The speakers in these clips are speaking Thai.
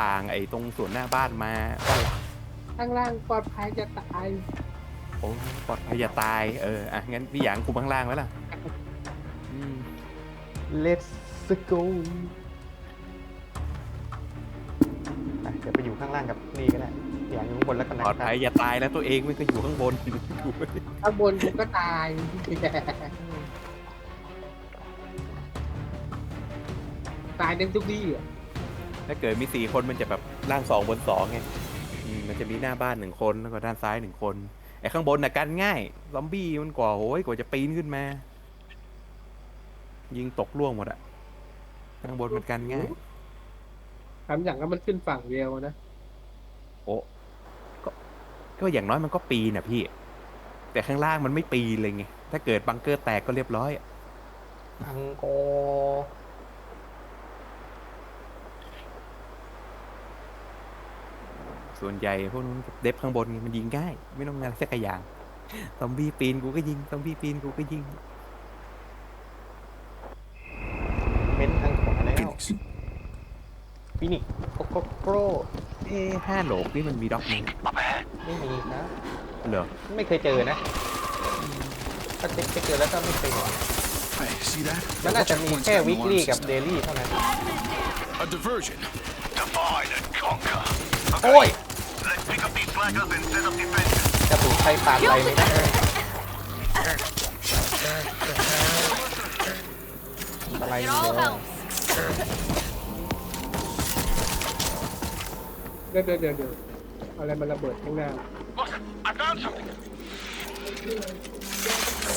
ต่างไอ้ตรงสวนหน้าบ้านมาด้านหลังข้างล่างปลอดภัยจะตายโอ้ปลอดภัยอย่าตายเอออะงั้นพี่หยางคุมข้างล่างไว้ล่ะอืม let's go อะเดี๋ยวไปอยู่ข้างล่างกับนี่ก็ได้อย่างอยู่ข้างบนแล้วกันนะปลอดภัยอย่าตายแล้วตัวเองมันก็อยู่ข้างบนข้างบนกูก็ตายตายเต็มทุกที่อะ ถ้าเกิดมีสี่คนมันจะแบบล่างสองบนสองไงอืมมันจะมีหน้าบ้านหนึ่งคนแล้วก็ด้านซ้ายหนึ่งคนไอ้ข้างบนน่ะกันง่ายซอมบี้มันกว่าโอ้ยกว่าจะปีนขึ้นมา ยิงตกล่วงหมดอะข้างบนมันกันง่ายทำอย่างก็มันขึ้นฝั่งเดียวนะโอ้ก็ก็อย่างน้อยมันก็ปีนอะพี่ แต่ข้างล่างมันไม่ปีนเลยไงถ้าเกิดบังเกอร์แตกก็เรียบร้อยอะอังโก ส่วนใหญ่พวกนู้นเดฟข้างบนไงมันยิงง่าย ไม่ต้องงานสักอย่างซอมบี้ปีนกูก็ยิงซอมบี้ปีนกูก็ยิงเม้นทางขวาแล้ว Phoenix, ฟินิกโกโกโกรเอ้ห้าโหลกนี่มันมีด็อกไหมไม่มีครับเหรอไม่เคยเจอนะถ้าเจอเจอแล้วก็ไม่เคยเห็น hey, see that? มันน่าจะมี Checkpoint's แค่ got วิ no ก arm ลี่กับ system. เดลี่เท่านั้น A diversion. Divide and conquer. โอ้ย กระสุนไฟปาดไปไม่ได้อะไร It เนี่ย all helps. เดี๋ยวเดี๋ยวเดี๋ยวเดี๋ยวเอาอะไรมาระเบิดข้างหน้า Look, I found something.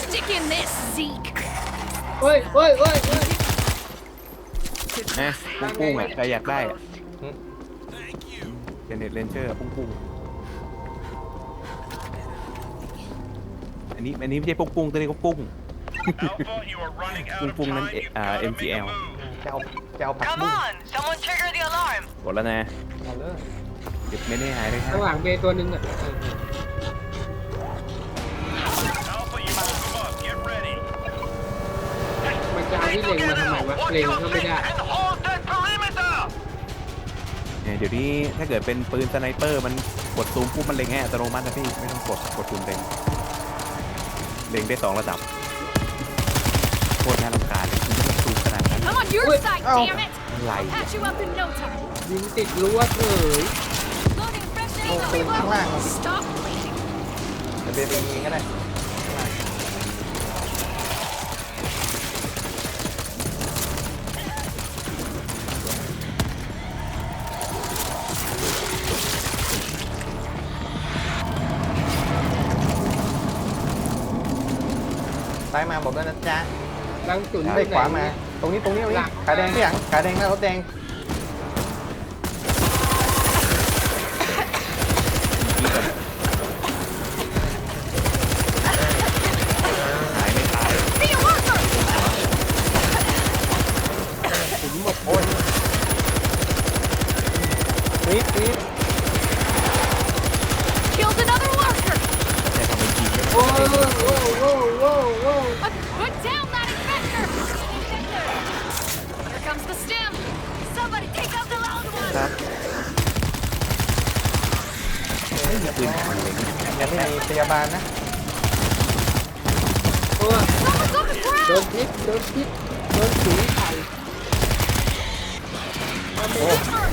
Stick in this, Zeke. เฮ้ยเฮ้ยเฮ้ยเฮ้ยนะปุ้งปุ้งๆอะใครอยากได้อะ Thank you. เจเน็ตเลนเจอร์ปุ้งปุ้ นนี้อันนี้ไม่ใช่ปุ้งปุ้งตัวนี้ก็ปุ้ง Alpha, you are running out of Pung pung time. ng, You've ah, gotta make a MTL. move. จะเอาจะเอาผัก Come บุ้ง on, someone trigger the alarm. กดแล้วนะเอาเลยเก็บไม่ได้หายเลยครัข้างหบลังเบย์ตัวหนึ่งอะ Alpha, you move them up. Get ready. มันจะเอาที่เล็งมาทำไมวะ Watch เล็ง your ก็ไม่ six ได้ and hold that perimeter. เนี่ยเดี๋ยวนี้ถ้าเกิดเป็นปืนสไนเปอร์มันกดซูมปุ๊บมันเล็งให้อัตโนมัตินะพี่ไม่ต้องกดกดซูมเล็ง เล็งได้สองระดับโคตรน่ารำคาญเลยคุณไม่ต้องซูมขนาดนั้น I'm on your Wait, side, ow. damn it. อะไร I'll อะ patch you up in no time. ยิงติดรั้วเฉย Loading fresh โอ้ ammo. ปืนข้างล่าง Stop bleeding. จะเบนยิงก็ได้ ดังจุนไปขวามา ตรงนี้ตรงนี้ตรงนี้ ขาแดงพี่หยังขาแดงหน้ารถแดง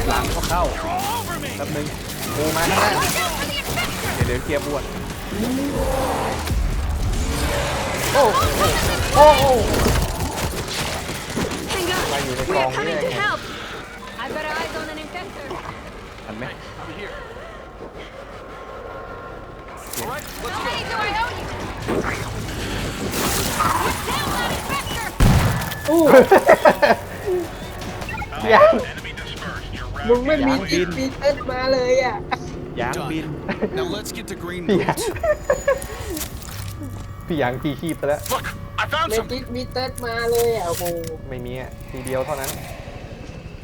หลังก็เข้าแป๊บนึงโอ้มาข้างหน้าเดี๋ยวเกียร์บวชโอ้โอ้โอ้มาอยู่ในกองนี่ทันไหมอู้ยัง มึง routing ไม่มียางบิติดนมีเต้นมาเลยอะ ยางบิน Now let's get to green พี่หยัง boots. พี่หยังพี่ชีพไปแล้ว Look, I found ไม่ something. ติดมีเต้นมาเลยอะโอ้โหไม่มีอะทีเดียวเท่านั้น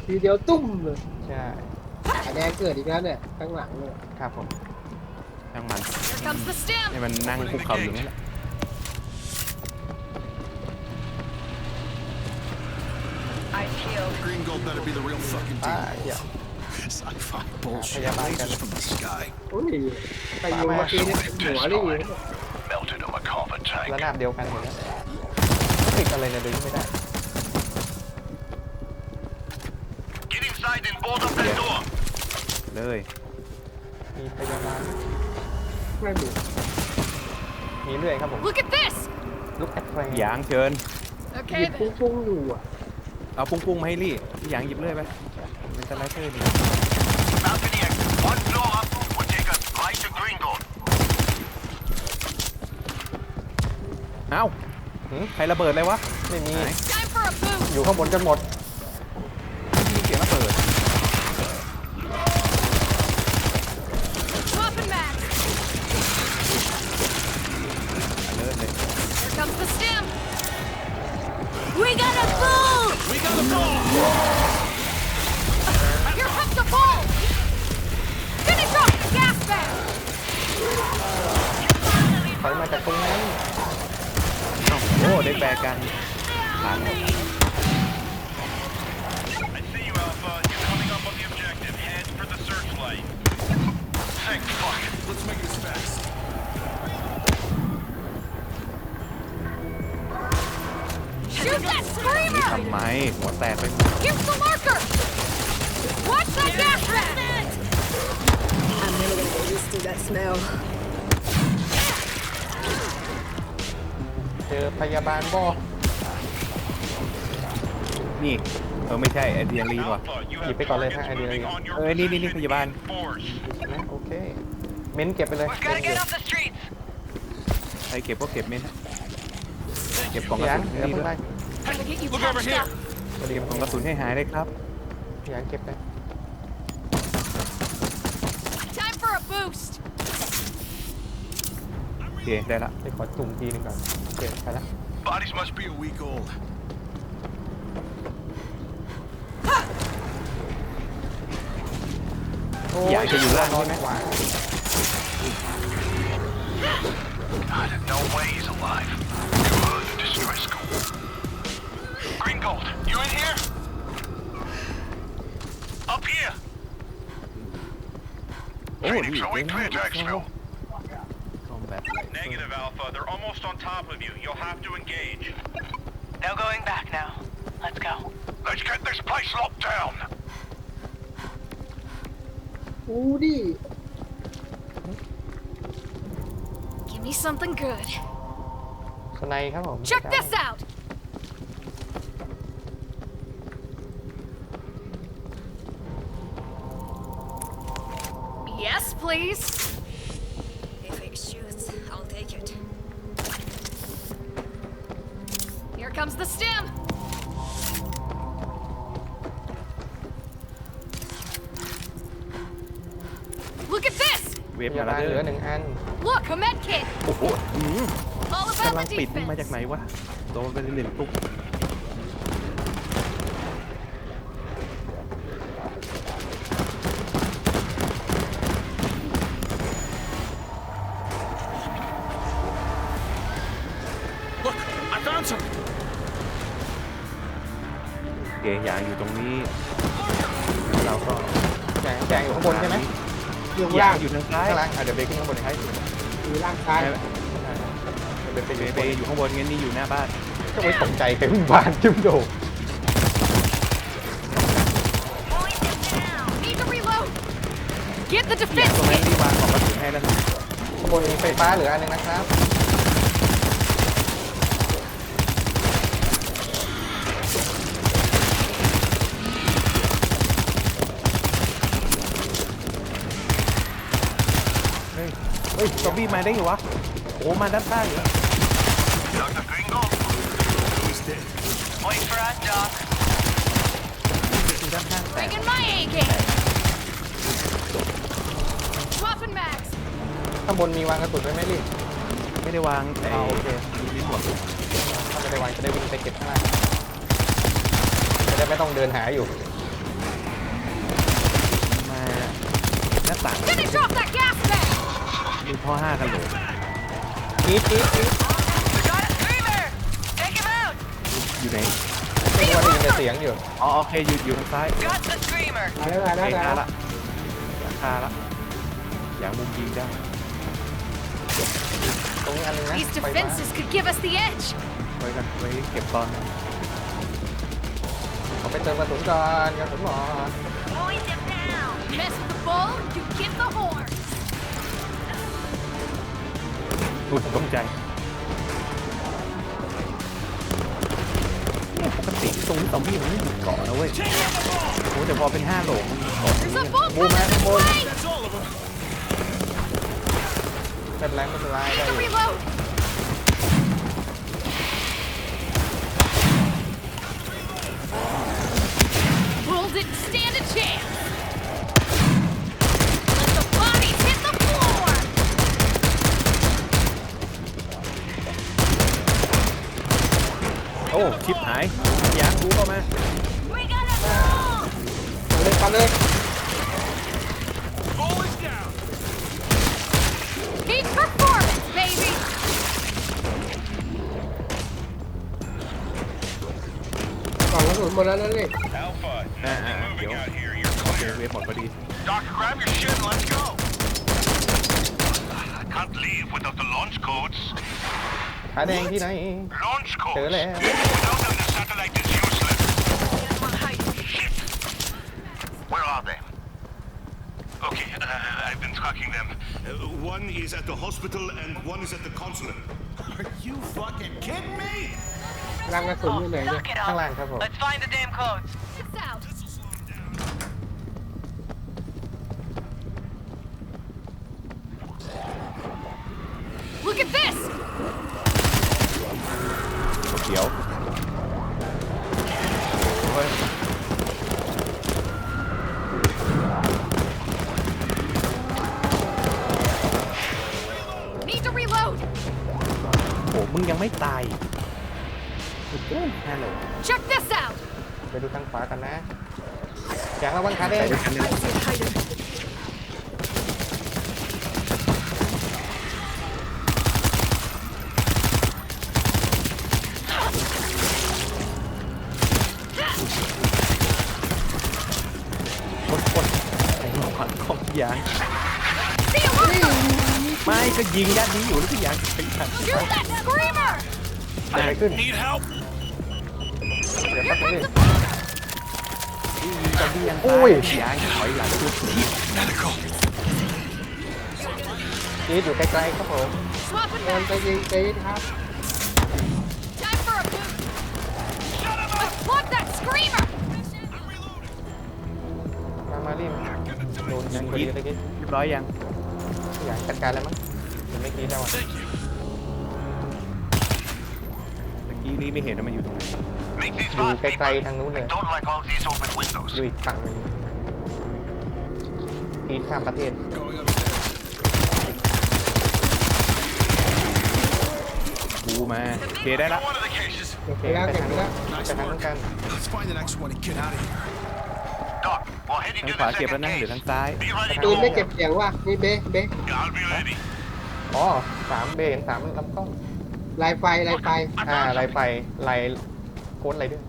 ทีเดียวตุ้มเลยใช่ขาแดงเกิดอีกแล้วเนี่ยข้างหลังเลยครับผมช่างมัน Here comes the stim. ให้มันนั่งคุกเข่าอยู่นี่แหละ I shield. Green gold better be the real fucking อ่า deal. เดี๋ยว Sci-fi bullshit. yeah, man, Lasers can- from the sky. โอ้ยไปโยนเมื่อกี้เนี่ยหัวได้ยิน Melted a McCarver ระ tank. นาบเดียวกันหมดแล้วติดอะไรเนี่ยดึงไม่ได้ Get inside and bolt up that door. เลยมีพยาบาลไม่มีมีเรื่อยครับผม Look at this! ลุกแอดแฟงหยางเชิญหยิ Okay บ then. ฟุ้งๆอยู่อะ เอาปุ้งปุ้งๆมาให้ลี่พี่หยางหยิบเลยไปเป็นสไลเดอร์ดี Balcony exit. One floor up will take us right to Green Gold. เอ้าใครระเบิดเลยวะไม่มีไหน Time for a boost! อยู่ข้างบนกันหมด หัวแตกไปหมด Here's the marker! Watch that gas bag! I'm really gonna get used to that smell. เจอพยาบาลบอนี่ เออไม่ใช่ไอเดียลีนว่ะ Alpha, you Keep have it on targets left hand, moving yeah. on your เออ นี่นี่นี่ position พยาบาล in force. ใช่ไหมโอเค เม้นเก็บไปเลย Gotta get off the streets. ใครเก็บก็เก็บเม้นเก็บกล่องกระยางสุนเดี๋ยวนี่เพิ่งด้ไปวย Time to get you Look over patched here. Up. เดี๋ยวเก็บกล่องกระสุนให้หายเลยครับยางเก็บไป Time for a boost! โอเคได้ละไปขอจุ่มทีหนึงก่อนโอเคไปละ Bodies must be a week old. อยากจะอยู่ล่างใช่ไหมขวา God, no way he's alive. Good distress call. Green Gold, you in here? Up here. โอ้ดี showing เจ๋งมาก clear to exfil. คอมแบท Negative, Alpha. They're almost on top of you. You'll have to engage. No going back now. Let's go. Let's get this place locked down. อู้ดิ Give me something good. สไนครับผม Check this out! please. If it shoots, I'll take it. Here comes the stim. Look at this! เว พ ฟมาย า แล้ว บาล เด้ เหลือ อ หนึ่งอัน Look, a med kit! โอ้โหอืม All กำ about ลัง the ปิดนี่มาจาก defense. ไหนวะ โดนไปหนึ่งตุ๊ก เคยางอยู่ตรงนี้แล้วเราก็แจงแจงอยู่ข้างบนใช่ไหมอยู่ยาล่างงอยู่ทางซ้ายข้างล่างอะเดี๋ยวเบรกขึ้นข้างบนให้อยู่ล่างซ้ายเดี๋ยวเบรกไปเบอยู่ย์ข้างเบบนย์อยู่ข้างบนงั้นนี่อยู่หน้าบ้านก็ไม่ตกใจไปพึ่งบ้านจิ้มโด Need to reload! Get the อยาง defense ตรงนั้น kit! ที่วางของกระสุนให้แล้วนะข้างบนมีไฟฟ้าเหลืออันหนึงนะครับ ยเฮ้ยซอมบี้มาได้ไงวะโอ้มาด้านข้างเหรอ Dr. Green Gold. Wait for us, Doc. คือด้านข้างแต่ Bringing my A game! Swapping mags! ข้างบนมีวางกระสุนไว้ไหมลี่ไม่ได้วางแต่อ๋อโอเคดูนี่หมดถ้าไม่ได้วางจะได้วิ่งไปเก็บข้างล่างจะได้ไม่ต้องเดินหาอยู่มาหน้าต่าง Finish off that gas bag! มีพ่อห้ากันโหลกรีดกรีดกรีด Got a screamer. Take him out. อยู่ไหน ไม่รู้ว่าได้ยินแต่เสียงอยู่อ๋อโอเคอยู่อยู่ทางซ้าย Got the screamer. มาแล้วมาโอแล้วเคมาหาแล้วละคาละอย่างมุมยิงได้ตรงนี้อันหนึงนะ These ไฟฟ้า defenses could give us the edge. ไว้กันไว้เก็บตอนเอาไปเติมกระสุนก่อนกระสุนหมด Mowing them down. Mess with the bull, you get the horn. หลุดตกใจเนี่ยปกติตรงนี้ซอมบี้มันไม่หยุดเกาะนะเว้ยโอ้แต่พอเป็นห้าโหลมันเกาะ There's a bull Bull man, coming this bull. way. That's all of them. ไม่เป็นไรไม่เป็นไรได้อยู่ อ้ชิปหายยางกูเข้ามา We gotta move. เลยไปเลย Ball is down. Peak performance, baby. กล่องกระสุนหมดแล้วนั่นนี่ Alpha, Ah, ah, nothing moving yo. out here. You're โอเค clear. เวฟหมดพอดี Doc, grab your shit and let's go. I can't leave without the launch codes. ขาแดงที่ไหน Launch codes. Tớ lẽ. Without them, the satellite is useless. Shit. Where are they? Okay, uh, I've been tracking them. Uh, one is at the hospital and one is at the consulate. Are you fucking kidding me? รังกระสุนอยู่ไหนเนี่ย Knock it ข้าง off. ล่างครับผม Let's find the damn codes. It's out. Look at this! เขียวเฮ้ย Need to reload! โอ้มึงยังไม่ตายสุดยอดฮัลโหล Check this out! ไปดูทางขวากันนะ อยากระวังขาแดไปง ยิงด้านนี้อยู่แล้วพี่ยางไปทัน Shoot that screamer! เกิดอะไรขึ้น Need help? เดี๋ยว Here แป๊บนึง comes ดิ the bomber! ยิงกับพี่ยางโอ้ยยางถอยหลังสุด Medical. ยีดอยู่ไกลๆครับผม Swapping มัน back! จะยิงใจเย็นครับ Time for a boost! Let's plug that screamer! มามารีบโดนยิงพอดีเลยกี้เรียบร้อยยัง อยากจัดการแล้วมั้ง เห็นไม่กี้แล้วอะ Thank you. เมื่อกี้นี้ไม่เห็นว่ามันอยู่ตรงไหน Make these อยู่ fast ไกล people. ๆทางนู้นเลย I don't like all these open อ windows. ยู่อีกฝั่งหนึงปีนข้ามประเทศ Going upstairs. กูมาโอเคได้ละ One of the cases. โอเคเก็บแล้วไปเก็บทางนู้นแล้วไปทางนู้นกัน Let's find the next one and get out of here. Doc, we're heading ทาง to ขวา the เก็บแล้ว second นะเหลือ case. ทางซ้าย Be ready ปื to นไม่ move. เก็บเสียงว่ะนี่เบ๊เบ๊ Yeah, I'll be ready. อ๋อสามเบนสามลำกล้องลายไฟลายไฟอ่าลายไฟลายโค้ดอะไรด้วย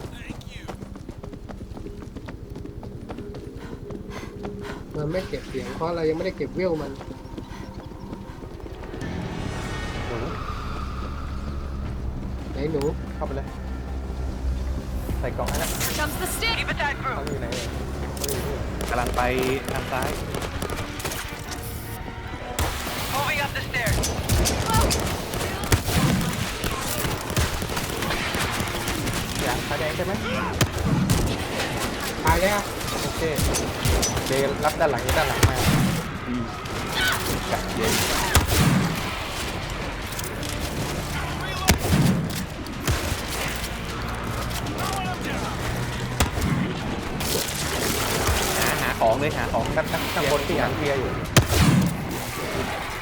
มันไม่เก็บเสียงเพราะเรายังไม่ได้เก็บเวลมันหนูไหนหนูเข้าไปเลย ใส่กล่องให้แล้ว Here comes the stick! Keep it tight, เขา crew. อยู่ไหนเอ่ยเขาอยู่ที่กำลังไปทางซ้าย ใช่ไหมตายแล้วโอเคเบนรับด้านหลังนี้ด้านหลังมาจับเย็นหาหาของเลยหาของด้านข้างข้างบนที่อ่านเคลียร์อยู่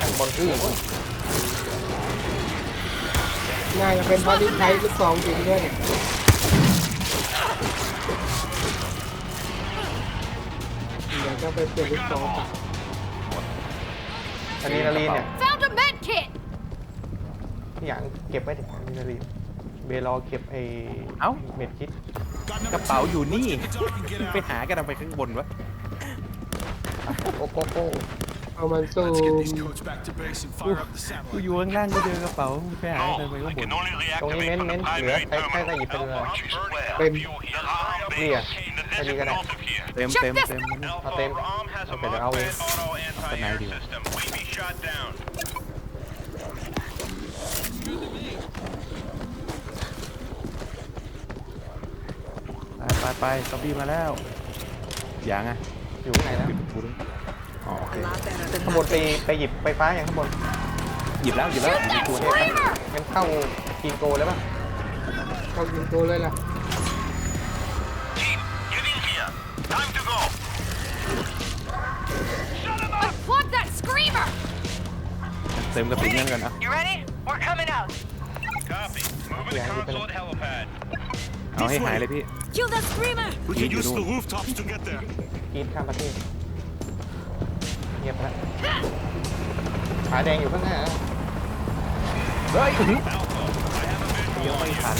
ข้างบนที่น่าจะเป็นเพราะที่ใช้ลูกซองยิงด้วยเนี่ย เดี๋ยวจะไปเปลี่ยนลูกซองตัดอะดรีนาลีนเนี่ย Found a med kit! ที่อย่างเก็บไว้เถอะอะดรีนาลีนเบลรอเก็บไอ้เอ้า เม็ดคิด Got กระ number เป๋า two. อยู่นี่ Get the doc and get ไป out. หากันทำไปข้างบนวะไปโอ้โหโอ้โหเอามันสู้ Let's get these codes back to base and fire up the กู satellite. อยู่ข้างล่างกูเจอกระเป๋าไปหายไปไปข้างบน ตรงนี้เม้นเม้นเหลือใครใครใครหยิบไปเลย เป็น นี่อะไปดีกันนะ เต็ม Check เต็ม this. เต็มเอาเต็ม has a Okay, I'll wait. modified auto Good night, anti-air dude. system. May be shot down. ไปไปไปซอมบี้มาแล้วยังอะอยู่ข้างไหนนะปิดประตูด้วยอ๋อโอเค A lot better than ข้างบนไปไปหยิบไฟฟ้าอย่างข้างบนหยิบแล้วหยิบแล้ว Shoot หยิบ that ตัว screamer! งั้นเข้าทีมโกเลยป่ะเข้ายิงตัวเลยล่ะ เติมกระสุนเงินกันอะ You ready? We're coming out. Copy. Moving the Yeah, you console at helipad. เอาให้หายเลยพี่ Kill that screamer! We Here can you use go. the rooftops to get there. กีดข้ามประเทศเงียบแล้วขาแดงอยู่ข้างหน้าเฮ้ย Alpha, I have a visual ยัง on ไม่ you. ทัน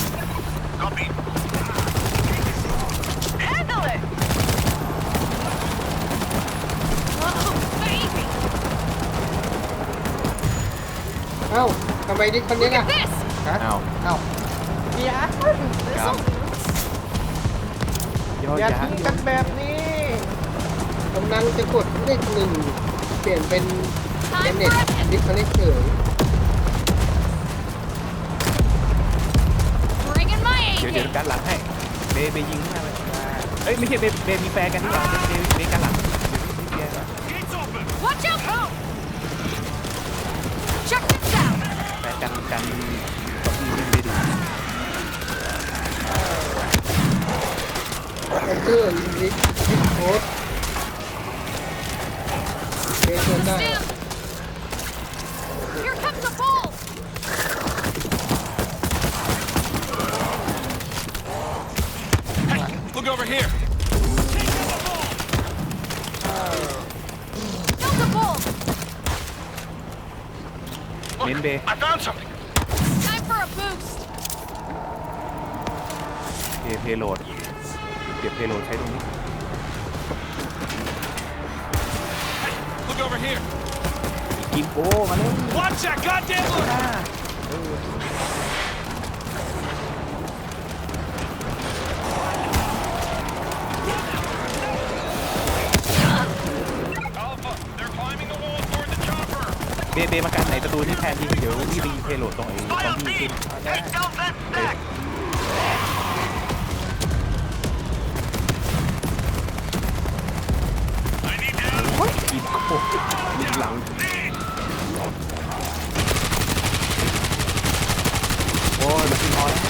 Copy. Handle it! อ้าทำไมนี่คนนี้ Look ล่ะ at this! ฮะอ้าวเอ้าอย่าครับย่ออย่ายักทิ้งกันแบบนี้กำลังจะกดเลขหนึ่งเปลี่ยนเป็นเป็นเน็ตดิสคอนเนคเฉย Bringing my A เดี๋ยวเดี๋ยว game! การหลังให้เบย์เบย์ยิงข้างหน้าเลยเอ้ยไม่ใช่เบย์เบย์มีแฟนกันนี่หว่าเบย์ เพย์เพย์โหลดเก็บเพย์โหลดใช้ตรงนี้ Look over here. กินโก้มาเลย Watch that goddamn look! Alpha, they're climbing the wall toward the chopper. เบย์เบย์มากันไหนประตูที่แทนยิงเดี๋ยวนี่ไปยิงเพย์โหลดตรงไอ้ซอม File บี้ team, ขึ้น take down that stack. หลังโอ้ยมันขึ้นพอแล้ว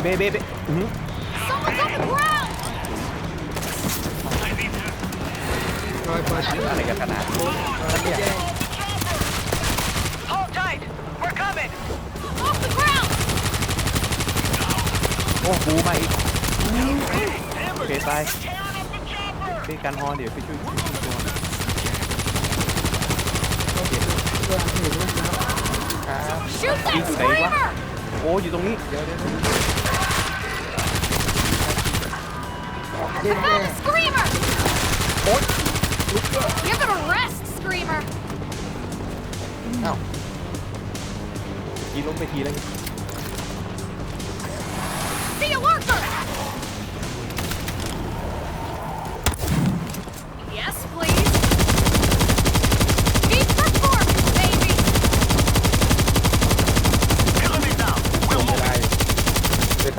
เบย์เบย์เบย์อื้อ Someone's on the ground! อะไรกันขนาดนี้ Hold tight. We're coming. Off the ground! โอ้บูมาอีกโอเคตายีการฮอเดี๋ยวไปช่วยช่วยช่วยครับยิงอยู่ไหนวะโอ้อยู่ตรงนี้เดี๋ยวเดี๋ยวเดี๋ยว I arrest screamer! อ้าวยิงล้มไปทีแล้ว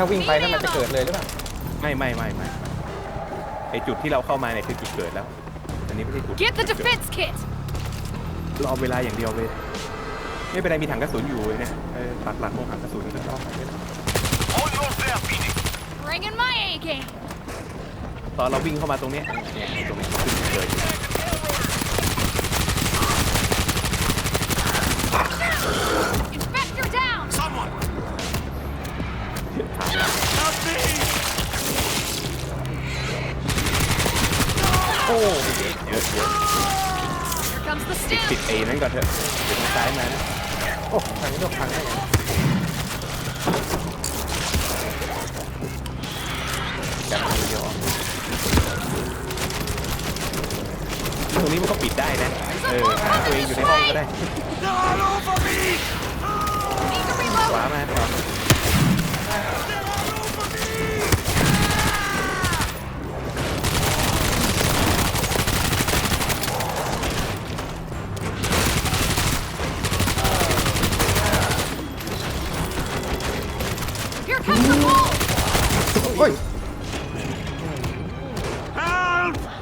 าวิ่งไปนั่นมันจะเกิดเลยหรือเปล่าไม่ไม่ไม่ไม่ไอจุดที่เราเข้ามาเนี่ยคือจุดเกิดแล้ว อันนี้ไม่ใช่จุด Get the defense kit! รอเวลาอย่างเดียวเลยไม่เป็นไรมีถังกระสุนอยู่เนี่ยเออปักหลักลงถังกระสุนก็รอ Hold yours there, Phoenix. Bring in my A game! ตอนเราวิ่งเข้ามาตรงเนี้ยเนี่ยตรงนี้คือจุดเกิด เยอะเยอะเยอะ Here comes the ปิด stim! ปิดเอนั้นก่อนเถอะเดี๋ยวทางซ้ายมานะโอ้ทางนี้ต้องพังได้ไงกันเดียออกตรงนี้มันก็ปิดได้นะ เออฆ่าตัวเองอยู่ในห้องก็ได้ขวามาขวา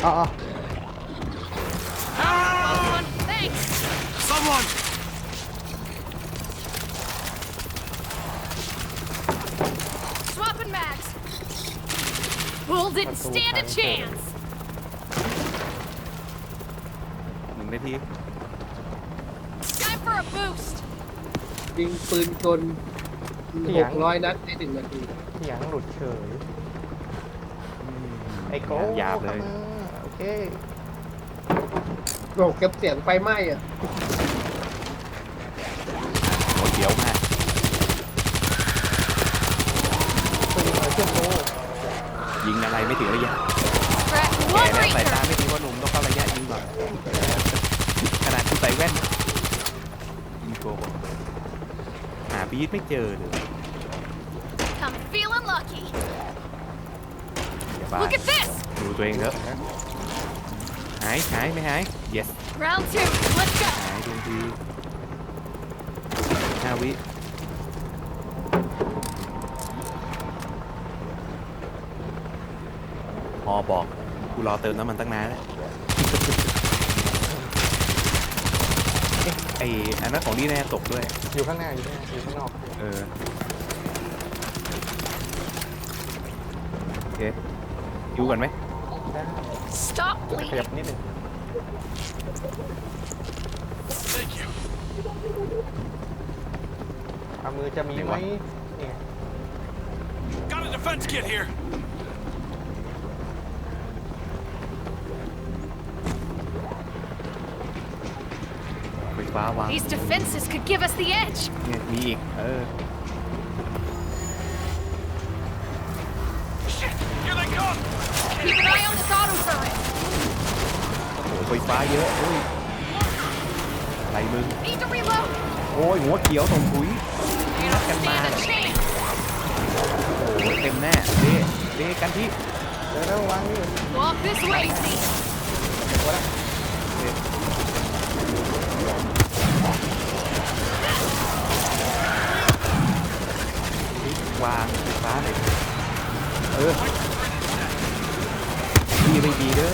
อ๋ออ๋อ Someone, thanks. Someone! Swapping mags. Bull didn't stand a chance. หนึ่งนาที Time for a boost. ยิงปืนชนหกร้อยนัดในหนึ่งนาที เสียงหลุดเฉย ไอ้โก้หยาบเลยข้ามาโอ เคโอ้เก็บเสียงไฟไหม้อะโหดเดียวมากปืนเลยเชื่อมโตยิงอะไรไม่ถึงระยะ Crack แก่ one แล้วสายตา reacher. ไม่ถึงว่าหนุ่มต้องเข้าระยะยิงก่อนขนาดคุณใส่แว่นยิงโกงหาปีดไม่เจอเลย I'm feeling lucky. อย่าบ้า Look at this. ดูตัวเองเถอะ หายหายไม่หาย yes Round two. Let's go. หายดวงดีห้าวิพอบอกกูรอเติมน้ำมันตั้งนานแล้วเอ๊ะไออันนั้นของนี่แน่ตกด้วย อยู่ข้างหน้าอยู่ข้างหน้าอยู่ข้างนอกเออโอเคอยู่ก่อนไหมได้ Stop ขยับ bleeding. นิดหนึง Thank you. เอามือจะมีไหมเนี่ย Got a defense kit here. ไฟฟ้าวาง These defenses could give us the edge. เนี่ยมีอีก เออ Keep an eye on this auto turret. โอ้โหไฟฟ้าเยอะโอ้ยอะไรมึง Need to reload. โอ้ยหัวเขียวส่งปุ๋ย You don't stand a chance. โอ้ยเต็มแน่เด้เด้กันที่เดี๋ยวระวังนี่ Walk this way, Z. วางไฟฟ้าเลยเออ ดีไปดีเด้อ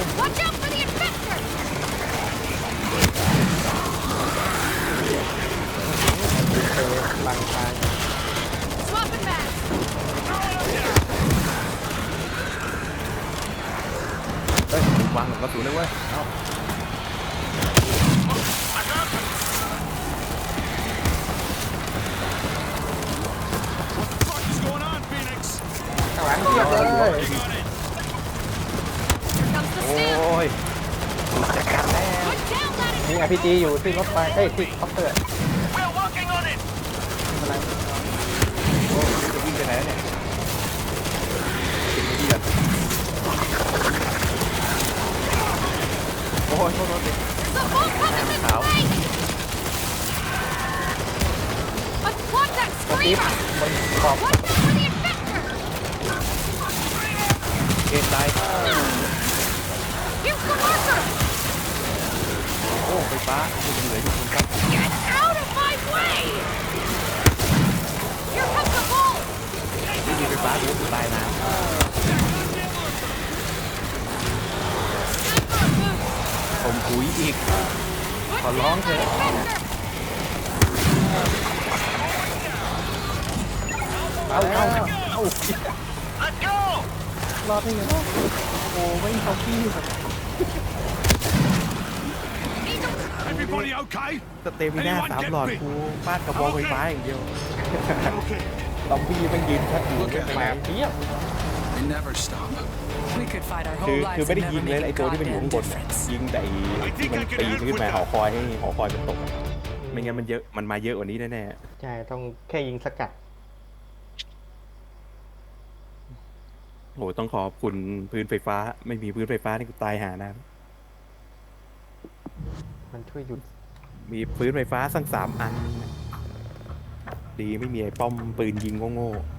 บังทางเฮ้ยวางกระสุนเลยเว้ยเอาข้างหลังเพียบเลย Working on it. Here comes the โอ้ยมาจัดการแล้วมีอ p พีจีอยู่ที่รถไฟเอ้ยที่คอปเตอร์อะไรโอ้ยจะวิ่งไปไหนเนี่ยเดียดโอ้ยโทษโทษดิขาวโอ้ยขอบ คุณเหนื่อยทุกคนครับ Get out of my way. Here comes the bull. ไม่มีไฟฟ้าดูตายน้ Time for a boost. ำผมปุ๋ยอีก Put How down long that is it? infector. เอาเอาเอา Let's go! รอดได้ยังโอ้ไม่มีซอมบี้แบบ Need to Everybody okay? สเตมิน่าสามหลอดกูฟาดกระบอกไฟฟ้าอย่างเดียว Okay. ซอมบี้แม่งยืนแค่อยู่ Look ไม่ at ไปไหนมาเทียบ They never stop. We could fight our คือ whole lives คือไม่ and ได้ยิง never เลย make ไอ a ตัวที่มันอยู่ goddamn ข้างบนน่ะ difference. ยิงแต่ไอ้ที่มันปีนขึ้นมาหอคอยให้หอคอยมันตกอะไม่งั้นมันเยอะมันมาเยอะกว่านี้แน่ใช่ ต้องแค่ยิงสกัด ๆโอ้ต้องขอบคุณพื้นไฟฟ้า ไม่มีพื้นไฟฟ้านี่กูตายหานะ มันช่วยหยุดมีปืนไฟฟ้าสักสามอัน ดีไม่มีไอ้ป้อมปืนยิงโง่ๆ